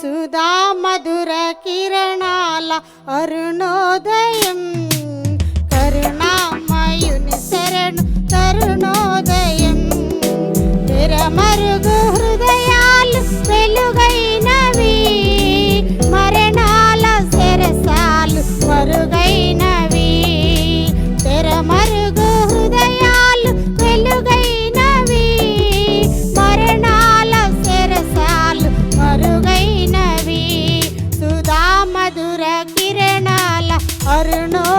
సుధా మధుర కిరణాల అరుణోదయం కరుణామయుని శరణు తరుణోదయం తెరమరుగు அருணா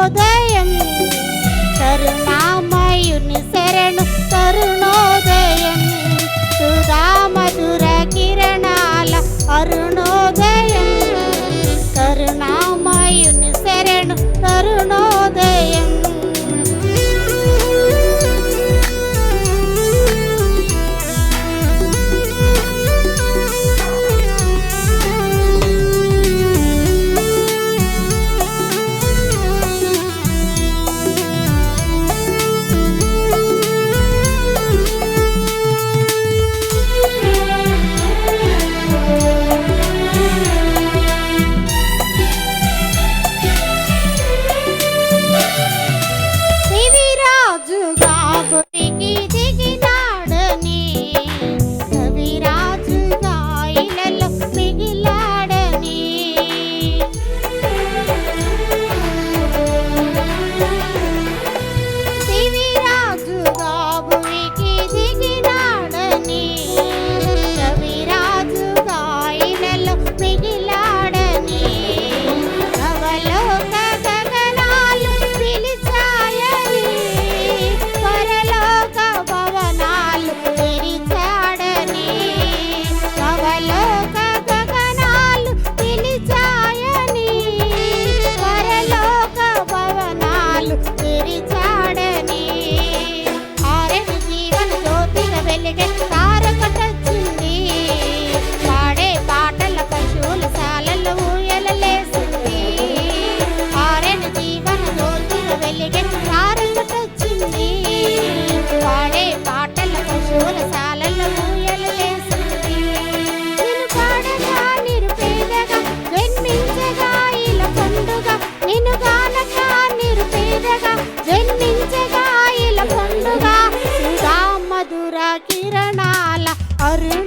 கிரணால அருள்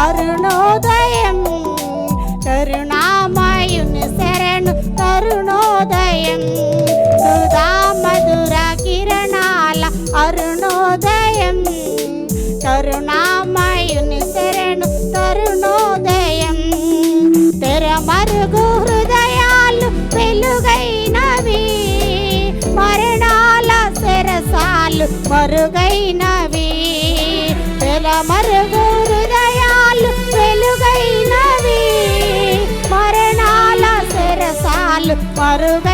అరుణోదయం కరుణామయుని శరణు తరుణోదయం సుధా మధుర కిరణాల అరుణోదయం కరుణామయుని శరణు తరుణోదయం తెరమరుగు హృదయాలు వెలుగైనవి మరణాల శరసాలు మరుగైనవి. తెరమరుగు out of